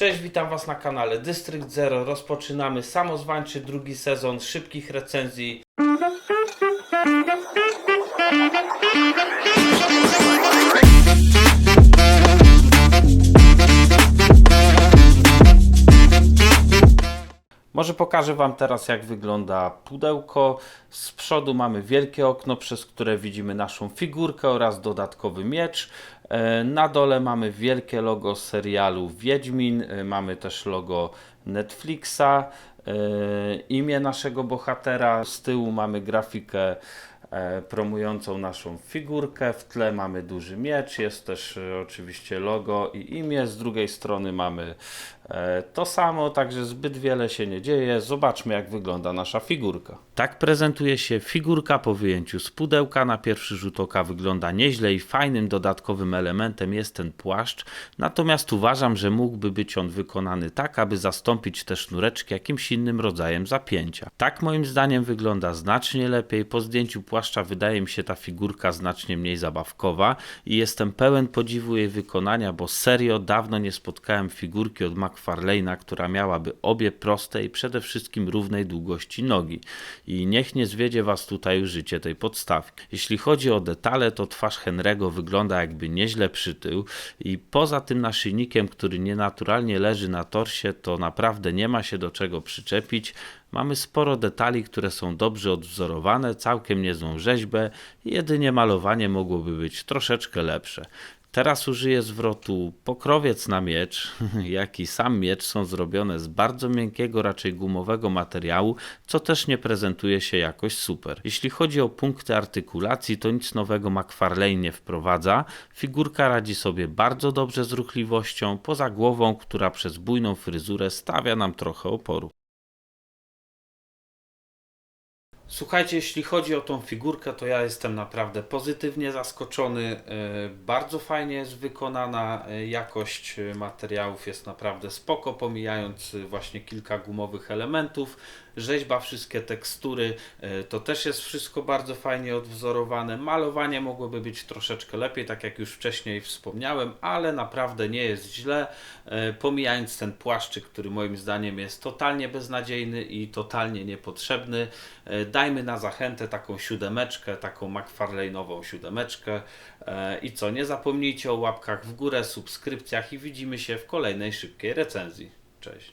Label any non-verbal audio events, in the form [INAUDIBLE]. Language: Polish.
Cześć, witam Was na kanale Dystrykt Zero. Rozpoczynamy samozwańczy drugi sezon szybkich recenzji. [LAUGHS] Może pokażę Wam teraz, jak wygląda pudełko. Z przodu mamy wielkie okno, przez które widzimy naszą figurkę oraz dodatkowy miecz. E, Na dole mamy wielkie logo serialu Wiedźmin. E, Mamy też logo Netflixa, e, imię naszego bohatera. Z tyłu mamy grafikę e, promującą naszą figurkę. W tle mamy duży miecz, jest też e, oczywiście logo i imię. Z drugiej strony mamy e, to samo, także zbyt wiele się nie dzieje. Zobaczmy, jak wygląda nasza figurka. Tak prezentuje się figurka po wyjęciu z pudełka. Na pierwszy rzut oka wygląda nieźle i fajnym dodatkowym elementem jest ten płaszcz. Natomiast uważam, że mógłby być on wykonany tak, aby zastąpić te sznureczki jakimś innym rodzajem zapięcia. Tak moim zdaniem wygląda znacznie lepiej. Po zdjęciu płaszcza wydaje mi się ta figurka znacznie mniej zabawkowa i jestem pełen podziwu jej wykonania, bo serio dawno nie spotkałem figurki od McFarlane'a, która miałaby obie proste i przede wszystkim równej długości nogi. I niech nie zwiedzie Was tutaj użycie tej podstawki. Jeśli chodzi o detale, to twarz Henry'ego wygląda jakby nieźle przytył i poza tym naszyjnikiem, który nienaturalnie leży na torsie, to naprawdę nie ma się do czego przyczepić. Mamy sporo detali, które są dobrze odwzorowane, całkiem niezłą rzeźbę jedynie malowanie mogłoby być troszeczkę lepsze. Teraz użyję zwrotu pokrowiec na miecz, [LAUGHS] jak i sam miecz są zrobione z bardzo miękkiego, raczej gumowego materiału, co też nie prezentuje się jakoś super. Jeśli chodzi o punkty artykulacji, to nic nowego McFarlane nie wprowadza. Figurka radzi sobie bardzo dobrze z ruchliwością, poza głową, która przez bujną fryzurę stawia nam trochę oporu. Słuchajcie, jeśli chodzi o tą figurkę, to ja jestem naprawdę pozytywnie zaskoczony. E, Bardzo fajnie jest wykonana. e, Jakość e, materiałów jest naprawdę spoko, pomijając właśnie kilka gumowych elementów. Rzeźba, wszystkie tekstury, e, to też jest wszystko bardzo fajnie odwzorowane. Malowanie mogłoby być troszeczkę lepiej, tak jak już wcześniej wspomniałem, ale naprawdę nie jest źle. E, Pomijając ten płaszczyk, który moim zdaniem jest totalnie beznadziejny i totalnie niepotrzebny, e, dajmy na zachętę taką siódemeczkę, taką McFarlane'ową siódemeczkę. I co, nie zapomnijcie o łapkach w górę, subskrypcjach i widzimy się w kolejnej szybkiej recenzji. Cześć.